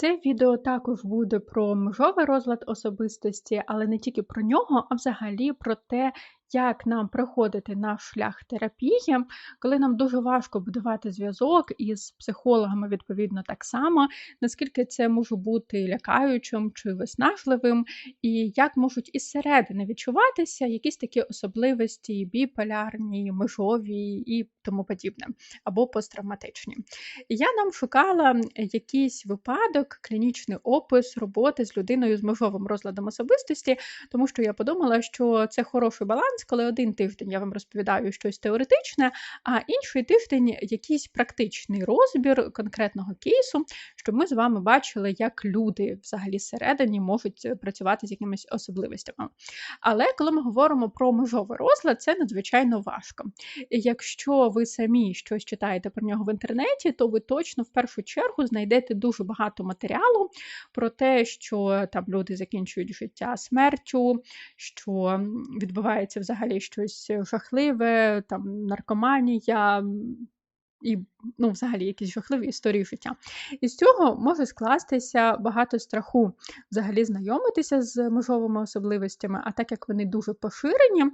Це відео також буде про межовий розлад особистості, але не тільки про нього, а взагалі про те, як нам проходити наш шлях терапії, коли нам дуже важко будувати зв'язок із психологами, відповідно, так само, наскільки це може бути лякаючим чи виснажливим, і як можуть із середини відчуватися якісь такі особливості, біполярні, межові і тому подібне, або посттравматичні. Я нам шукала якийсь випадок, клінічний опис роботи з людиною з межовим розладом особистості, тому що я подумала, що це хороший баланс сенс, коли один тиждень я вам розповідаю щось теоретичне, а інший тиждень якийсь практичний розбір конкретного кейсу, щоб ми з вами бачили, як люди взагалі всередині можуть працювати з якимись особливостями. Але коли ми говоримо про межовий розлад, це надзвичайно важко. Якщо ви самі щось читаєте про нього в інтернеті, то ви точно в першу чергу знайдете дуже багато матеріалу про те, що там люди закінчують життя смертю, що відбувається взагалі щось жахливе, там наркоманія. І, ну, взагалі, якісь жахливі історії життя. І з цього може скластися багато страху взагалі знайомитися з межовими особливостями, а так як вони дуже поширені,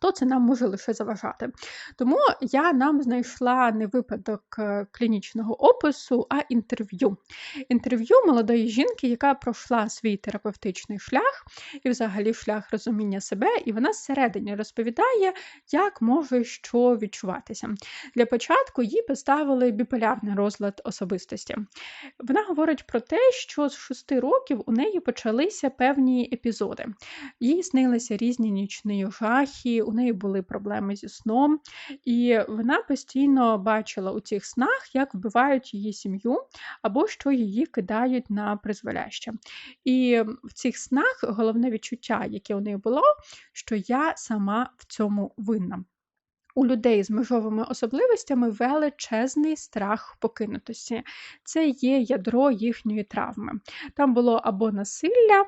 то це нам може лише заважати. Тому я нам знайшла не випадок е, клінічного опису, а інтерв'ю. Інтерв'ю молодої жінки, яка пройшла свій терапевтичний шлях і, взагалі, шлях розуміння себе, і вона зсередині розповідає, як може що відчуватися. Для початку їй поставили біполярний розлад особистості. Вона говорить про те, що з шести років у неї почалися певні епізоди. Їй снилися різні нічні жахи у неї були проблеми зі сном, і вона постійно бачила у цих снах, як вбивають її сім'ю або що її кидають на призволяще. І в цих снах головне відчуття, яке у неї було, що я сама в цьому винна. У людей з межовими особливостями величезний страх покинутості. Це є ядро їхньої травми. Там було або насилля,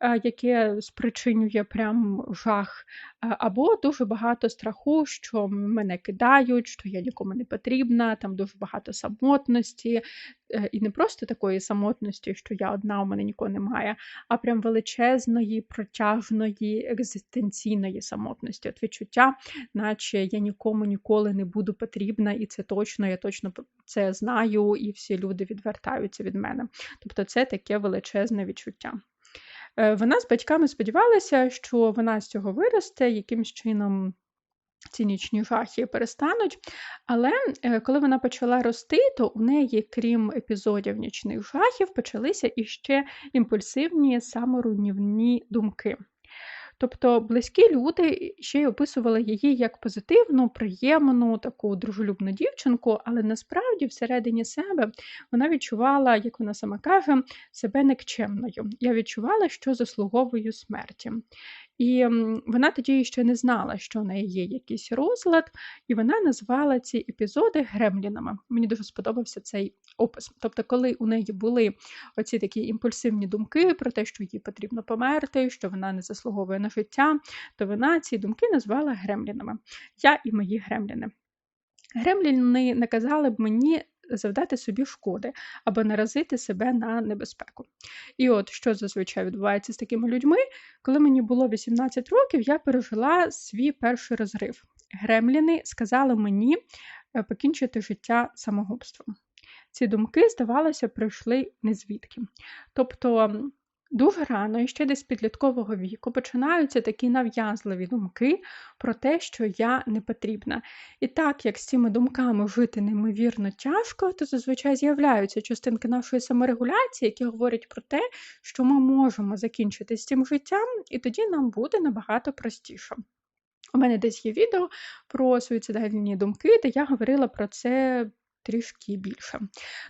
яке спричинює прям жах, або дуже багато страху, що мене кидають, що я нікому не потрібна, там дуже багато самотності, е, і не просто такої самотності, що я одна, у мене нікого немає, а прям величезної, протяжної, екзистенційної самотності. От відчуття, наче я нікому ніколи не буду потрібна, і це точно, я точно це знаю, і всі люди відвертаються від мене. Тобто це таке величезне відчуття. Е, вона з батьками сподівалася, що вона з цього виросте, якимсь чином ці нічні жахи перестануть. Але е, коли вона почала рости, то у неї, крім епізодів нічних жахів, почалися іще імпульсивні саморуйнівні думки. Тобто близькі люди ще й описували її як позитивну, приємну, таку дружелюбну дівчинку, але насправді всередині себе вона відчувала, як вона сама каже, себе никчемною. Я відчувала, що заслуговую смерті. І вона тоді ще не знала, що в неї є якийсь розлад, і вона назвала ці епізоди гремлінами. Мені дуже сподобався цей опис. Тобто, коли у неї були оці такі імпульсивні думки про те, що їй потрібно померти, що вона не заслуговує на життя, то вона ці думки назвала гремлінами. Я і мої гремліни. Гремліни наказали б мені завдати собі шкоди або наразити себе на небезпеку. І от що зазвичай відбувається з такими людьми, коли мені було 18 років, я пережила свій перший розрив. Гремліни сказали мені е, покінчити життя самогубством. Ці думки, здавалося, прийшли незвідки. Тобто Дуже рано, і ще десь підліткового віку, починаються такі нав'язливі думки про те, що я не потрібна. І так як з цими думками жити неймовірно тяжко, то зазвичай з'являються частинки нашої саморегуляції, які говорять про те, що ми можемо закінчити з цим життям, і тоді нам буде набагато простіше. У мене десь є відео про суїцидальні думки, де я говорила про це трішки більше.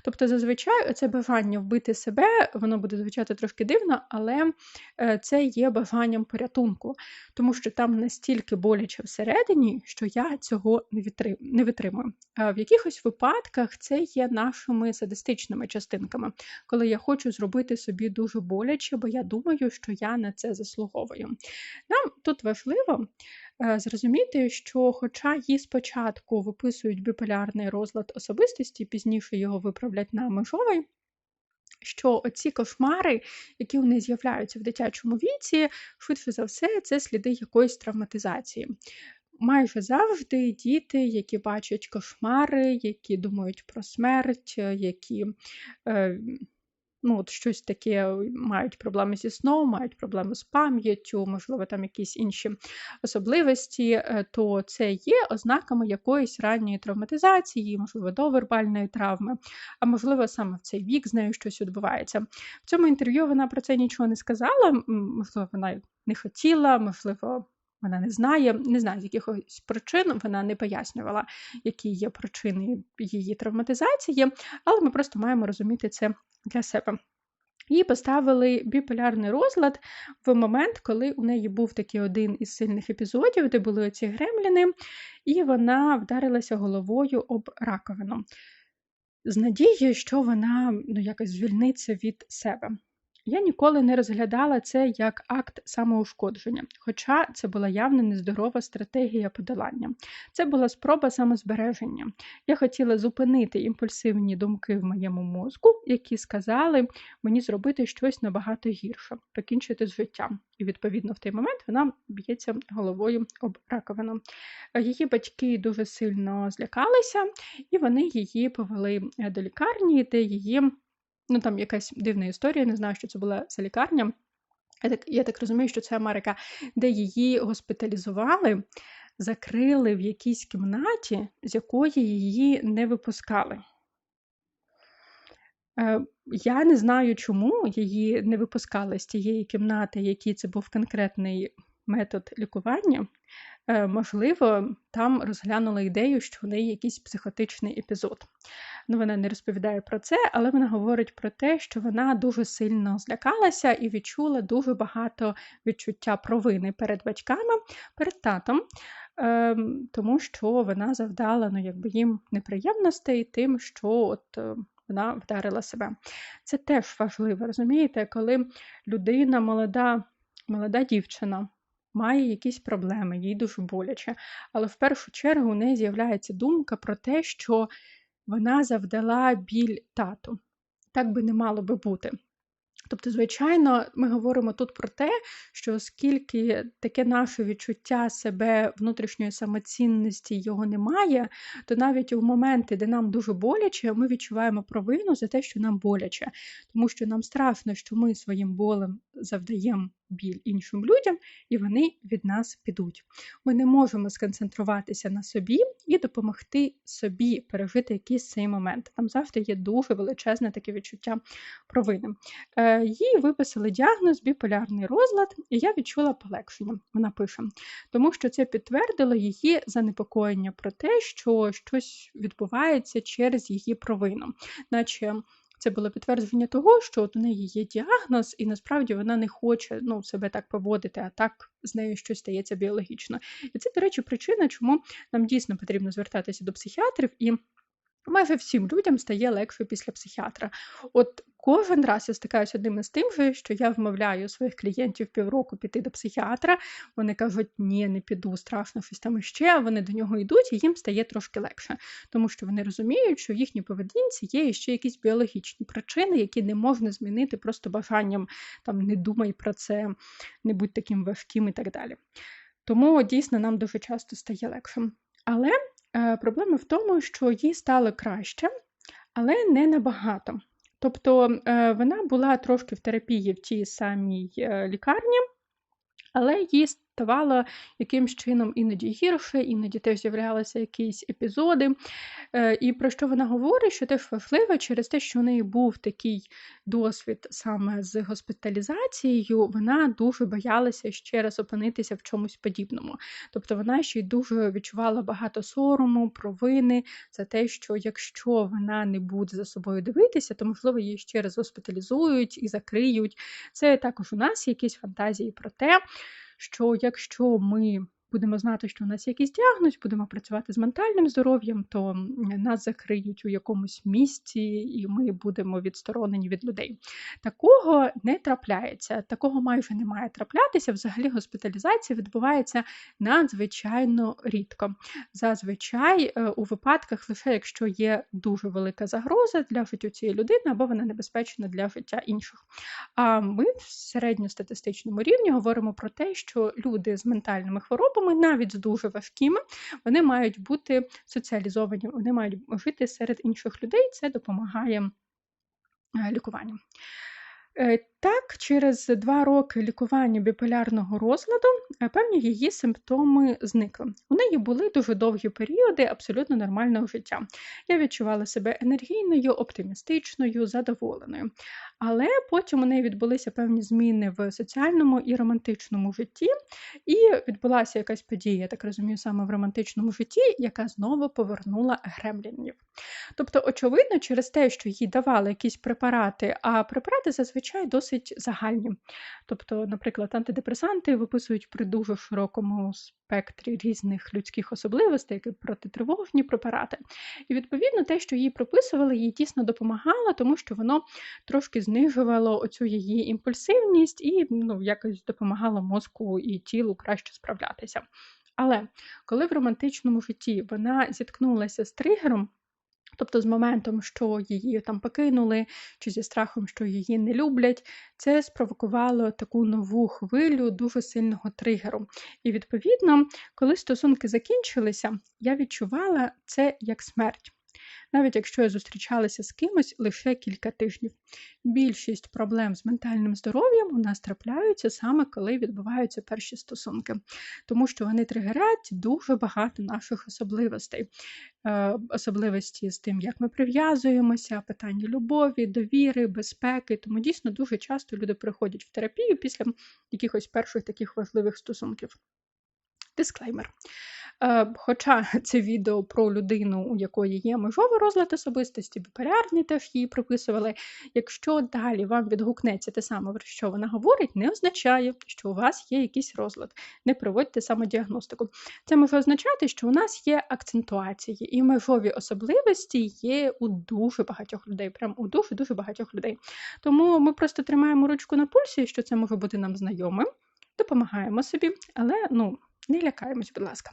Тобто, зазвичай це бажання вбити себе, воно буде звучати трошки дивно, але е, це є бажанням порятунку, тому що там настільки боляче всередині, що я цього не витримую. В якихось випадках це є нашими садистичними частинками, коли я хочу зробити собі дуже боляче, бо я думаю, що я на це заслуговую. Нам тут важливо Е, зрозуміти, що, хоча їй спочатку виписують біполярний розлад особистості, пізніше його виправлять на межовий, що оці кошмари, які у неї з'являються в дитячому віці, швидше за все, це сліди якоїсь травматизації. Майже завжди діти, які бачать кошмари, які думають про смерть, які е, ну, от щось таке мають проблеми зі сном, мають проблеми з пам'яттю, можливо, там якісь інші особливості, е, то це є ознаками якоїсь ранньої травматизації, можливо, довербальної травми, а можливо, саме в цей вік з нею щось відбувається. В цьому інтерв'ю вона про це нічого не сказала, можливо, вона не хотіла, можливо. Вона не знає, не знаю, з якихось причин вона не пояснювала, які є причини її травматизації, але ми просто маємо розуміти це для себе. Їй поставили біполярний розлад в момент, коли у неї був такий один із сильних епізодів, де були оці гремліни, і вона вдарилася головою об раковину. З надією, що вона ну, якось звільниться від себе. Я ніколи не розглядала це як акт самоушкодження, хоча це була явно нездорова стратегія подолання. Це була спроба самозбереження. Я хотіла зупинити імпульсивні думки в моєму мозку, які сказали мені зробити щось набагато гірше, покінчити з життям. І, відповідно, в той момент вона б'ється головою об раковину. Її батьки дуже сильно злякалися, і вони її повели до лікарні, де її. Ну, там якась дивна історія, не знаю, що це була за лікарня. Я так я так розумію, що це Америка, де її госпіталізували, закрили в якійсь кімнаті, з якої її не випускали. Е, Я не знаю, чому її не випускали з тієї кімнати, який це був конкретний метод лікування. Е, Можливо, там розглянули ідею, що в неї якийсь психотичний епізод. Ну, Вона не розповідає про це, але вона говорить про те, що вона дуже сильно злякалася і відчула дуже багато відчуття провини перед батьками, перед татом, е, тому що вона завдала ну, якби їм неприємностей тим, що от. Е, вона вдарила себе. Це теж важливо, розумієте, коли людина, молода, молода дівчина має якісь проблеми, їй дуже боляче. Але в першу чергу у неї з'являється думка про те, що вона завдала біль тату. Так би не мало би бути. Тобто, звичайно, ми говоримо тут про те, що оскільки таке наше відчуття себе внутрішньої самоцінності його немає, то навіть у моменти, де нам дуже боляче, ми відчуваємо провину за те, що нам боляче, тому що нам страшно, що ми своїм болем завдаємо біль іншим людям, і вони від нас підуть. Ми не можемо сконцентруватися на собі і допомогти собі пережити якийсь цей момент. Там завжди є дуже величезне таке відчуття провини. Е, їй виписали діагноз біполярний розлад, і я відчула полегшення. Вона пише, тому що це підтвердило її занепокоєння про те, що щось відбувається через її провину, наче це було підтвердження того, що от у неї є діагноз, і насправді вона не хоче ну, себе так поводити, а так з нею щось стається біологічно. І це, до речі, причина, чому нам дійсно потрібно звертатися до психіатрів і. Майже всім людям стає легше після психіатра. От кожен раз я стикаюся одним із тим, же, що я вмовляю своїх клієнтів півроку піти до психіатра. Вони кажуть, ні, не піду, страшно щось там іще. Вони до нього йдуть, і їм стає трошки легше, тому що вони розуміють, що в їхній поведінці є ще якісь біологічні причини, які не можна змінити просто бажанням там не думай про це, не будь таким важким і так далі. Тому дійсно нам дуже часто стає легшим. Але проблема в тому, що їй стало краще, але не набагато. Тобто е, вона була трошки в терапії в тій самій е, лікарні, але їй ставало якимсь чином іноді гірше, іноді теж з'являлися якісь епізоди. Е, і про що вона говорить, що теж важливо через те, що у неї був такий досвід саме з госпіталізацією, вона дуже боялася ще раз опинитися в чомусь подібному. Тобто вона ще й дуже відчувала багато сорому, провини за те, що якщо вона не буде за собою дивитися, то можливо її ще раз госпіталізують і закриють. Це також у нас якісь фантазії про те що якщо ми будемо знати, що у нас є якийсь діагноз, будемо працювати з ментальним здоров'ям, то нас закриють у якомусь місці, і ми будемо відсторонені від людей. Такого не трапляється, такого майже не має траплятися. Взагалі, госпіталізація відбувається надзвичайно рідко. Зазвичай е, у випадках лише якщо є дуже велика загроза для життя цієї людини, або вона небезпечна для життя інших. А ми в середньостатистичному рівні говоримо про те, що люди з ментальними хворобами, навіть з дуже важкими, вони мають бути соціалізовані, вони мають жити серед інших людей. Це допомагає е, лікуванню. Так, через два роки лікування біполярного розладу е, певні її симптоми зникли. У неї були дуже довгі періоди абсолютно нормального життя. Я відчувала себе енергійною, оптимістичною, задоволеною. Але потім у неї відбулися певні зміни в соціальному і романтичному житті, і відбулася якась подія, я так розумію, саме в романтичному житті, яка знову повернула гремлінів. Тобто, очевидно, через те, що їй давали якісь препарати, а препарати зазвичай досить загальні. Тобто, наприклад, антидепресанти виписують при дуже широкому спектрі різних людських особливостей, як і протитривожні препарати. І відповідно те, що їй прописували, їй дійсно допомагало, тому що воно трошки знижувало оцю її імпульсивність і ну, якось допомагало мозку і тілу краще справлятися. Але коли в романтичному житті вона зіткнулася з тригером, Тобто з моментом, що її там покинули, чи зі страхом, що її не люблять, це спровокувало таку нову хвилю дуже сильного тригеру. І відповідно, коли стосунки закінчилися, я відчувала це як смерть навіть якщо я зустрічалася з кимось лише кілька тижнів. Більшість проблем з ментальним здоров'ям у нас трапляються саме коли відбуваються перші стосунки, тому що вони тригерять дуже багато наших особливостей, е, особливості з тим, як ми прив'язуємося, питання любові, довіри, безпеки. Тому дійсно дуже часто люди приходять в терапію після якихось перших таких важливих стосунків. Дисклеймер. Е, хоча це відео про людину, у якої є межовий розлад особистості, біполярні теж її приписували. Якщо далі вам відгукнеться те саме, про що вона говорить, не означає, що у вас є якийсь розлад. Не проводьте самодіагностику. Це може означати, що у нас є акцентуації і межові особливості є у дуже багатьох людей. Прям у дуже-дуже багатьох людей. Тому ми просто тримаємо ручку на пульсі, що це може бути нам знайомим, допомагаємо собі, але ну не лякаємось, будь ласка.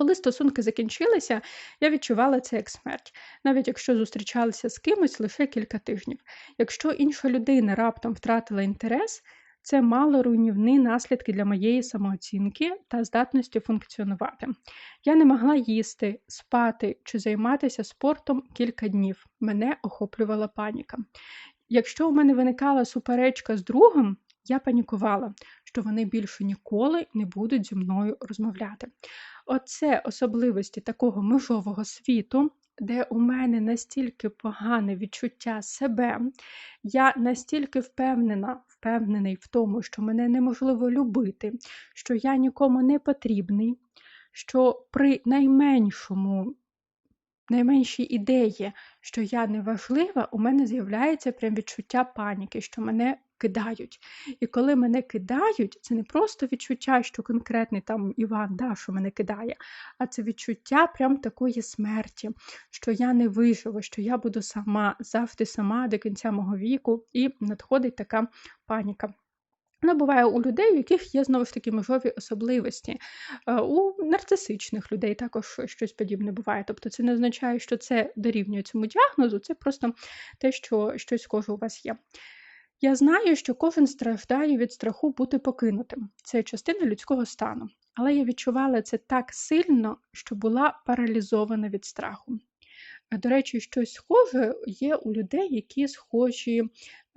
Коли стосунки закінчилися, я відчувала це як смерть, навіть якщо зустрічалася з кимось лише кілька тижнів. Якщо інша людина раптом втратила інтерес, це мало руйнівні наслідки для моєї самооцінки та здатності функціонувати. Я не могла їсти, спати чи займатися спортом кілька днів. Мене охоплювала паніка. Якщо у мене виникала суперечка з другом, я панікувала, що вони більше ніколи не будуть зі мною розмовляти. Оце особливості такого межового світу, де у мене настільки погане відчуття себе, я настільки впевнена, впевнений в тому, що мене неможливо любити, що я нікому не потрібний, що при найменшому. Найменшій ідеї, що я не важлива, у мене з'являється прям відчуття паніки, що мене кидають. І коли мене кидають, це не просто відчуття, що конкретний там Іван да, що мене кидає, а це відчуття прям такої смерті, що я не виживу, що я буду сама, завжди сама до кінця мого віку, і надходить така паніка. Вона буває у людей, у яких є знову ж таки межові особливості. Е, у нарцисичних людей також щось подібне буває. Тобто це не означає, що це дорівнює цьому діагнозу, це просто те, що щось схоже у вас є. Я знаю, що кожен страждає від страху бути покинутим. Це частина людського стану. Але я відчувала це так сильно, що була паралізована від страху. До речі, щось схоже є у людей, які схожі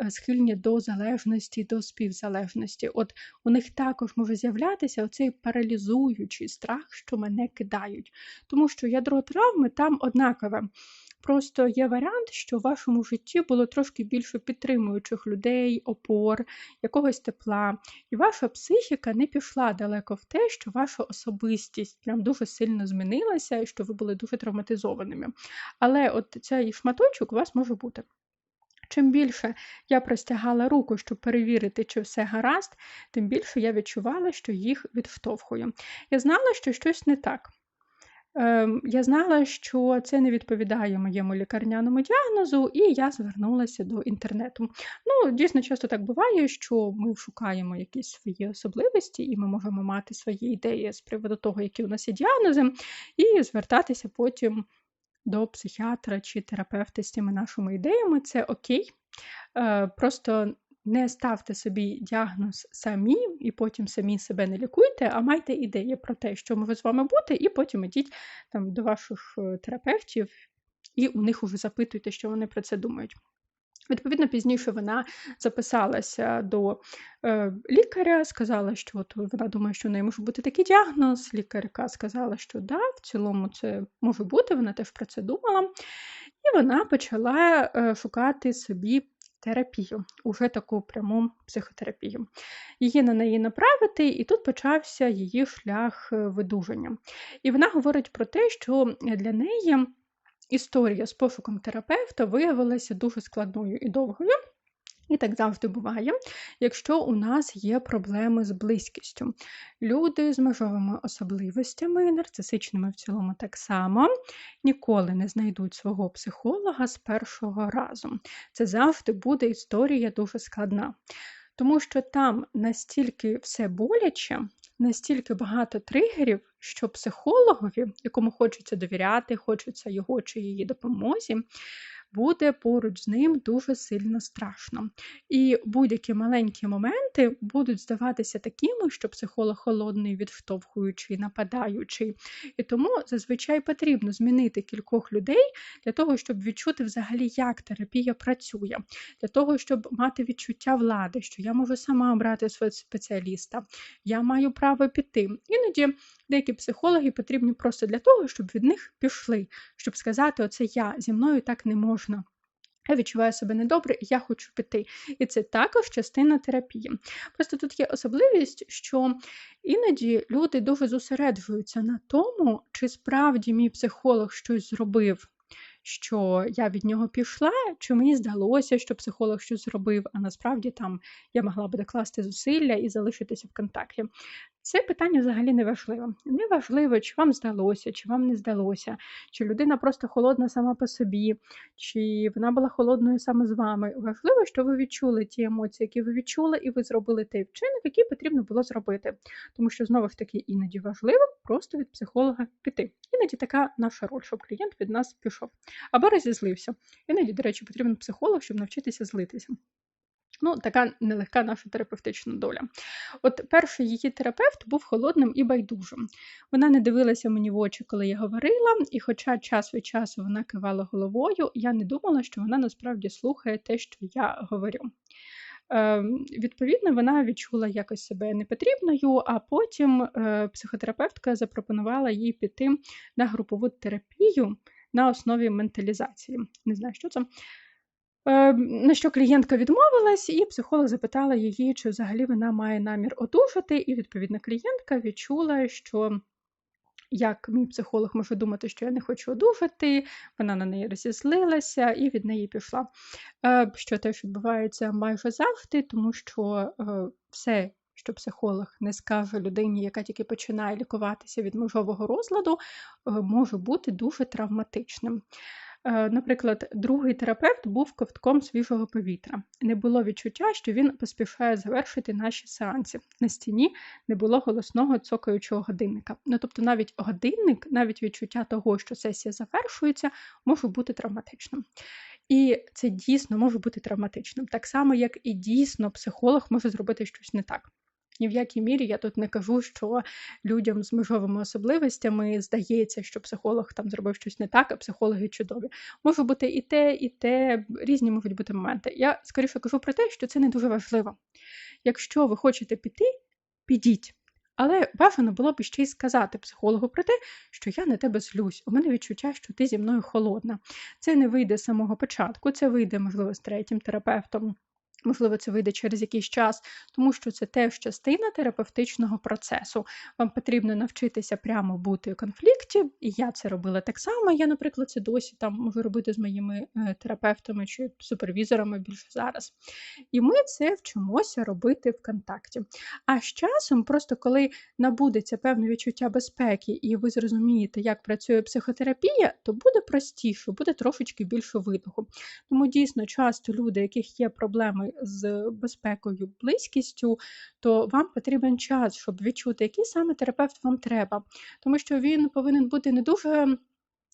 е, схильні до залежності, до співзалежності. От у них також може з'являтися оцей паралізуючий страх, що мене кидають. Тому що ядро травми там однакове. Просто є варіант, що в вашому житті було трошки більше підтримуючих людей, опор, якогось тепла, і ваша психіка не пішла далеко в те, що ваша особистість прям дуже сильно змінилася і що ви були дуже травматизованими. Але от цей шматочок у вас може бути. Чим більше я простягала руку, щоб перевірити, чи все гаразд, тим більше я відчувала, що їх відштовхую. Я знала, що щось не так. Ем, я знала, що це не відповідає моєму лікарняному діагнозу, і я звернулася до інтернету. Ну, дійсно, часто так буває, що ми шукаємо якісь свої особливості, і ми можемо мати свої ідеї з приводу того, які у нас є діагнози, і звертатися потім до психіатра чи терапевта з цими нашими ідеями. Це окей. Е, просто не ставте собі діагноз самі і потім самі себе не лікуйте, а майте ідеї про те, що може з вами бути, і потім ідіть там до ваших е, терапевтів і у них уже запитуйте, що вони про це думають. Відповідно, пізніше вона записалася до е, лікаря, сказала, що от вона думає, що в неї може бути такий діагноз. Лікарка сказала, що да, в цілому це може бути, вона теж про це думала. І вона почала е, шукати собі терапію, уже таку пряму психотерапію. Її на неї направити, і тут почався її шлях е, видуження. І вона говорить про те, що для неї історія з пошуком терапевта виявилася дуже складною і довгою. І так завжди буває, якщо у нас є проблеми з близькістю. Люди з межовими особливостями, нарцисичними в цілому так само, ніколи не знайдуть свого психолога з першого разу. Це завжди буде історія дуже складна. Тому що там настільки все боляче, настільки багато тригерів, що психологові, якому хочеться довіряти, хочеться його чи її допомозі, буде поруч з ним дуже сильно страшно. І будь-які маленькі моменти будуть здаватися такими, що психолог холодний, відштовхуючий, нападаючий. І тому зазвичай потрібно змінити кількох людей для того, щоб відчути взагалі, як терапія працює, для того, щоб мати відчуття влади, що я можу сама обрати свого спеціаліста, я маю право піти. Іноді деякі психологи потрібні просто для того, щоб від них пішли, щоб сказати, оце я зі мною так не можна. Я відчуваю себе недобре, і я хочу піти. І це також частина терапії. Просто тут є особливість, що іноді люди дуже зосереджуються на тому, чи справді мій психолог щось зробив що я від нього пішла, чи мені здалося, що психолог щось зробив, а насправді там я могла би докласти зусилля і залишитися в контакті. Це питання взагалі не важливо. Не важливо, чи вам здалося, чи вам не здалося, чи людина просто холодна сама по собі, чи вона була холодною саме з вами. Важливо, що ви відчули ті емоції, які ви відчули, і ви зробили той вчинок, який потрібно було зробити. Тому що знову ж таки іноді важливо просто від психолога піти. Іноді така наша роль, щоб клієнт від нас пішов або розізлився. Іноді, до речі, потрібен психолог, щоб навчитися злитися. Ну, така нелегка наша терапевтична доля. От перший її терапевт був холодним і байдужим. Вона не дивилася мені в очі, коли я говорила, і, хоча час від часу вона кивала головою, я не думала, що вона насправді слухає те, що я говорю. Е, Відповідно, вона відчула якось себе непотрібною, а потім е, психотерапевтка запропонувала їй піти на групову терапію на основі менталізації. Не знаю, що це. Е, на що клієнтка відмовилась, і психолог запитала її, чи взагалі вона має намір одужати, і відповідно клієнтка відчула, що як мій психолог може думати, що я не хочу одужати, вона на неї розізлилася і від неї пішла. Е, що теж відбувається майже завжди, тому що е, все. Що психолог не скаже людині, яка тільки починає лікуватися від межового розладу, може бути дуже травматичним. Е, наприклад, другий терапевт був ковтком свіжого повітря. Не було відчуття, що він поспішає завершити наші сеанси. На стіні не було голосного цокаючого годинника. Ну тобто, навіть годинник, навіть відчуття того, що сесія завершується, може бути травматичним. І це дійсно може бути травматичним, так само, як і дійсно психолог може зробити щось не так. Ні в якій мірі я тут не кажу, що людям з межовими особливостями здається, що психолог там зробив щось не так, а психологи чудові. Може бути і те, і те, різні можуть бути моменти. Я скоріше кажу про те, що це не дуже важливо. Якщо ви хочете піти, підіть. Але бажано було б ще й сказати психологу про те, що я на тебе злюсь. У мене відчуття, що ти зі мною холодна. Це не вийде з самого початку, це вийде, можливо, з третім терапевтом Можливо, це вийде через якийсь час, тому що це теж частина терапевтичного процесу. Вам потрібно навчитися прямо бути у конфлікті, і я це робила так само. Я, наприклад, це досі там можу робити з моїми е, терапевтами чи супервізорами більше зараз. І ми це вчимося робити в контакті. А з часом, просто коли набудеться певне відчуття безпеки, і ви зрозумієте, як працює психотерапія, то буде простіше, буде трошечки більше видоху. Тому дійсно часто люди, яких є проблеми з безпекою, близькістю, то вам потрібен час, щоб відчути, який саме терапевт вам треба. Тому що він повинен бути не дуже.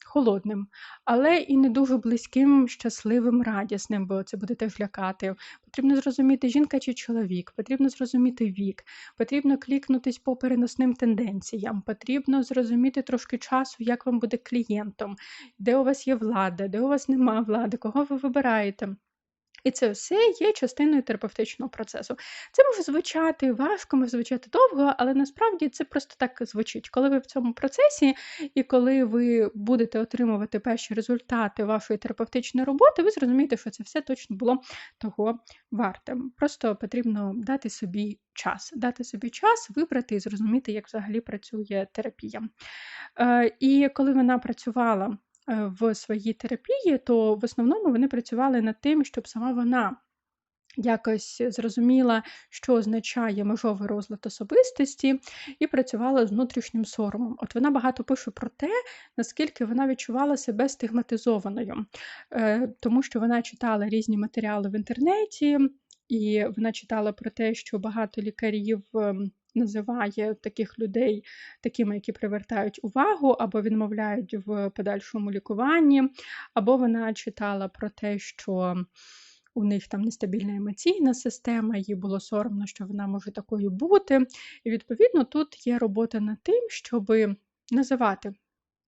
Холодним, але і не дуже близьким, щасливим, радісним, бо це буде теж лякати. Потрібно зрозуміти, жінка чи чоловік, потрібно зрозуміти вік, потрібно клікнутись по переносним тенденціям, потрібно зрозуміти трошки часу, як вам буде клієнтом, де у вас є влада, де у вас нема влади, кого ви вибираєте. І це все є частиною терапевтичного процесу. Це може звучати важко, може звучати довго, але насправді це просто так звучить. Коли ви в цьому процесі, і коли ви будете отримувати перші результати вашої терапевтичної роботи, ви зрозумієте, що це все точно було того варте. Просто потрібно дати собі час, дати собі час, вибрати і зрозуміти, як взагалі працює терапія. Е, і коли вона працювала. Е, в своїй терапії, то в основному вони працювали над тим, щоб сама вона. Якось зрозуміла, що означає межовий розлад особистості, і працювала з внутрішнім соромом. От вона багато пише про те, наскільки вона відчувала себе стигматизованою, е, тому що вона читала різні матеріали в інтернеті, і вона читала про те, що багато лікарів ем, називає таких людей такими, які привертають увагу, або відмовляють в подальшому лікуванні, або вона читала про те, що у них там нестабільна емоційна система, їй було соромно, що вона може такою бути. І відповідно тут є робота над тим, щоб називати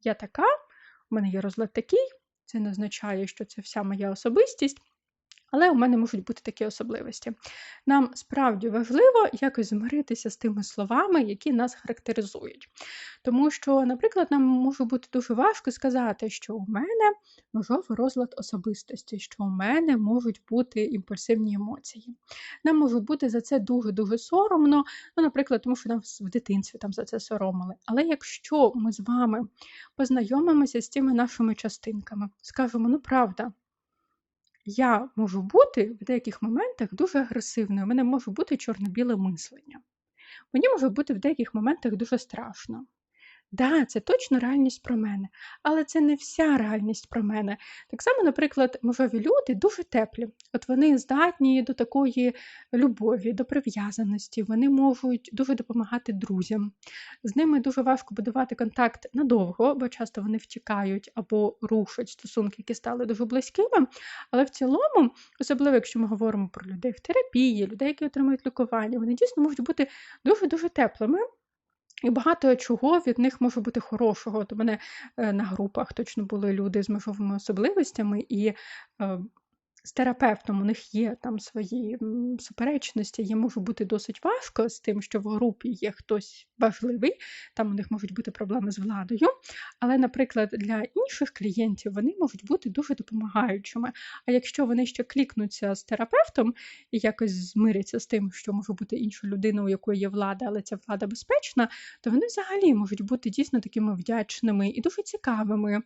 я така, у мене є розлад такий, це не означає, що це вся моя особистість. Але у мене можуть бути такі особливості. Нам справді важливо якось змиритися з тими словами, які нас характеризують. Тому що, наприклад, нам може бути дуже важко сказати, що у мене можливий розлад особистості, що у мене можуть бути імпульсивні емоції. Нам може бути за це дуже-дуже соромно, ну, наприклад, тому що нас в дитинстві там за це соромили. Але якщо ми з вами познайомимося з тими нашими частинками, скажемо, ну правда я можу бути в деяких моментах дуже агресивною. У мене може бути чорно-біле мислення. Мені може бути в деяких моментах дуже страшно. Да, це точно реальність про мене, але це не вся реальність про мене. Так само, наприклад, можливі люди дуже теплі. От вони здатні до такої любові, до прив'язаності, вони можуть дуже допомагати друзям. З ними дуже важко будувати контакт надовго, бо часто вони втікають або рушать стосунки, які стали дуже близькими. Але в цілому, особливо, якщо ми говоримо про людей в терапії, людей, які отримують лікування, вони дійсно можуть бути дуже-дуже теплими. І багато чого від них може бути хорошого. От у мене е, на групах точно були люди з межовими особливостями, і е, з терапевтом у них є там свої суперечності, їм може бути досить важко з тим, що в групі є хтось важливий, там у них можуть бути проблеми з владою. Але, наприклад, для інших клієнтів вони можуть бути дуже допомагаючими. А якщо вони ще клікнуться з терапевтом і якось змиряться з тим, що може бути інша людина, у якої є влада, але ця влада безпечна, то вони взагалі можуть бути дійсно такими вдячними і дуже цікавими.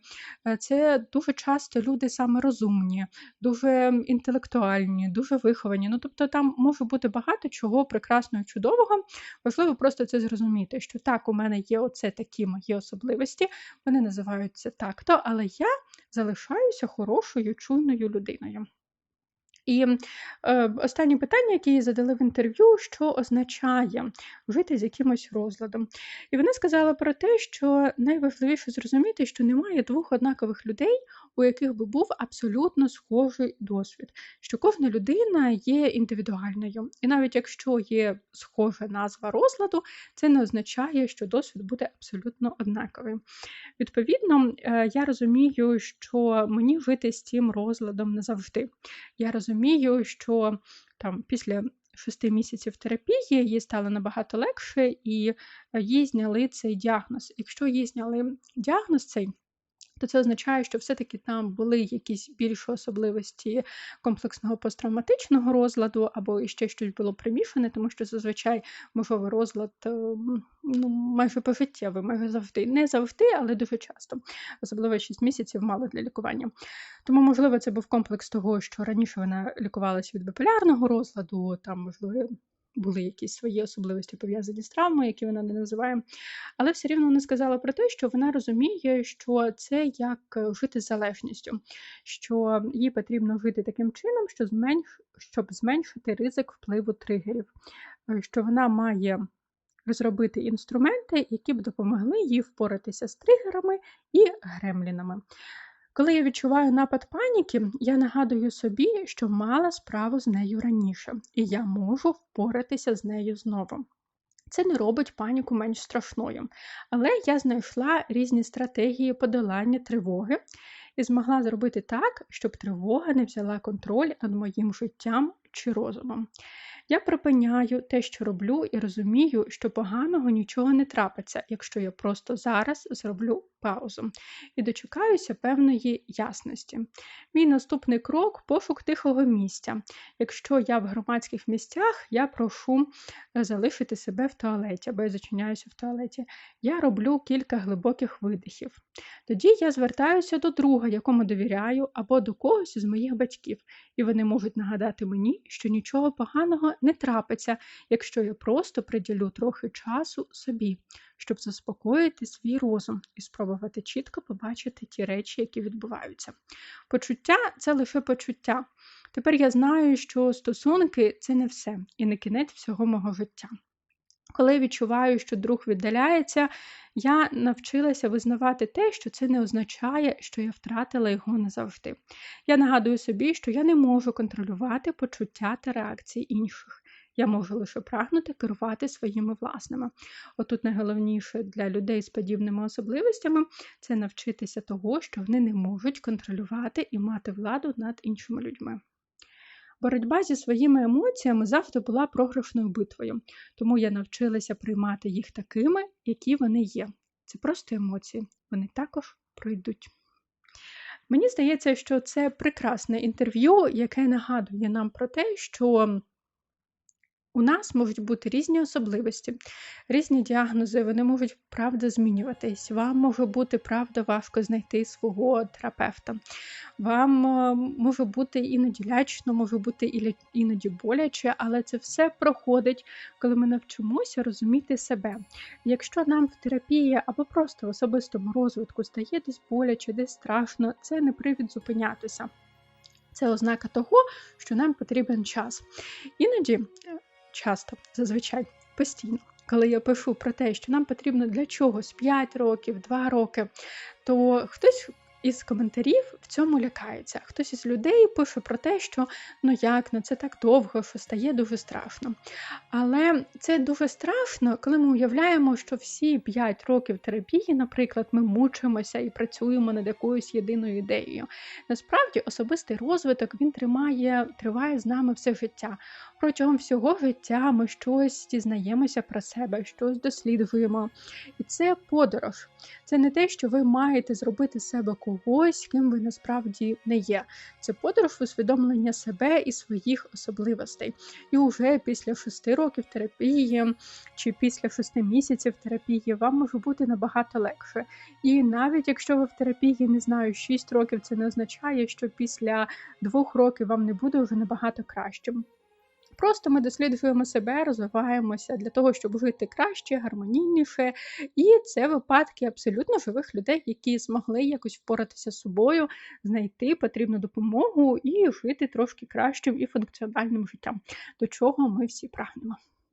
Е, це дуже часто люди саме розумні, дуже інтелектуальні, дуже виховані. Ну, тобто там може бути багато чого прекрасного, чудового. Важливо просто це зрозуміти, що так, у мене є оце такі мої особливості, вони називаються так-то, але я залишаюся хорошою, чуйною людиною. І е, останнє питання, яке їй задали в інтерв'ю, що означає жити з якимось розладом. І вона сказала про те, що найважливіше зрозуміти, що немає двох однакових людей, у яких би був абсолютно схожий досвід, що кожна людина є індивідуальною. І навіть якщо є схожа назва розладу, це не означає, що досвід буде абсолютно однаковий. Відповідно, е, я розумію, що мені жити з цим розладом не завжди. Я розумію, що там після шести місяців терапії їй стало набагато легше, і їй зняли цей діагноз. Якщо їй зняли діагноз цей, то це означає, що все-таки там були якісь більші особливості комплексного посттравматичного розладу, або ще щось було примішане, тому що зазвичай мозговий розлад е, ну, майже пожиттєвий, майже завжди. Не завжди, але дуже часто, особливо 6 місяців мало для лікування. Тому, можливо, це був комплекс того, що раніше вона лікувалася від біполярного розладу, там, можливо, були якісь свої особливості пов'язані з травмою, які вона не називає. Але все рівно вона сказала про те, що вона розуміє, що це як е, жити з залежністю, що їй потрібно жити таким чином, що зменш... щоб зменшити ризик впливу тригерів, е, що вона має. Розробити інструменти, які б допомогли їй впоратися з тригерами і гремлінами. Коли я відчуваю напад паніки, я нагадую собі, що мала справу з нею раніше, і я можу впоратися з нею знову. Це не робить паніку менш страшною, але я знайшла різні стратегії подолання тривоги і змогла зробити так, щоб тривога не взяла контроль над моїм життям чи розумом. Я припиняю те, що роблю, і розумію, що поганого нічого не трапиться, якщо я просто зараз зроблю паузу і дочекаюся певної ясності. Мій наступний крок пошук тихого місця. Якщо я в громадських місцях, я прошу е, залишити себе в туалеті, або я зачиняюся в туалеті. Я роблю кілька глибоких видихів. Тоді я звертаюся до друга, якому довіряю, або до когось із моїх батьків, і вони можуть нагадати мені, що нічого поганого не трапиться, якщо я просто приділю трохи часу собі, щоб заспокоїти свій розум і спробувати чітко побачити ті речі, які відбуваються. Почуття це лише почуття. Тепер я знаю, що стосунки це не все і не кінець всього мого життя. Коли відчуваю, що друг віддаляється, я навчилася визнавати те, що це не означає, що я втратила його назавжди. Я нагадую собі, що я не можу контролювати почуття та реакції інших. Я можу лише прагнути керувати своїми власними. Отут найголовніше для людей з подібними особливостями це навчитися того, що вони не можуть контролювати і мати владу над іншими людьми. Боротьба зі своїми емоціями завжди була програшною битвою, тому я навчилася приймати їх такими, які вони є. Це просто емоції, вони також пройдуть. Мені здається, що це прекрасне інтерв'ю, яке нагадує нам про те, що у нас можуть бути різні особливості, різні діагнози, вони можуть правда змінюватись. Вам може бути правда важко знайти свого терапевта. Вам е, може бути іноді лячно, може бути іноді боляче, але це все проходить, коли ми навчимося розуміти себе. Якщо нам в терапії або просто в особистому розвитку стає десь боляче, десь страшно, це не привід зупинятися. Це ознака того, що нам потрібен час. Іноді часто, зазвичай постійно. Коли я пишу про те, що нам потрібно для чогось 5 років, 2 роки, то хтось із коментарів в цьому лякається. Хтось із людей пише про те, що ну як, ну це так довго, що стає дуже страшно. Але це дуже страшно, коли ми уявляємо, що всі 5 років терапії, наприклад, ми мучимося і працюємо над якоюсь єдиною ідеєю. Насправді, особистий розвиток він тримає, триває з нами все життя. Протягом всього життя ми щось дізнаємося про себе, щось досліджуємо. І це подорож. Це не те, що ви маєте зробити себе когось, ким ви насправді не є. Це подорож усвідомлення себе і своїх особливостей. І вже після шести років терапії чи після шести місяців терапії вам може бути набагато легше. І навіть якщо ви в терапії не знаю, 6 років, це не означає, що після двох років вам не буде вже набагато краще. Просто ми досліджуємо себе, розвиваємося для того, щоб жити краще, гармонійніше. І це випадки абсолютно живих людей, які змогли якось впоратися з собою, знайти потрібну допомогу і жити трошки кращим і функціональним життям, до чого ми всі прагнемо.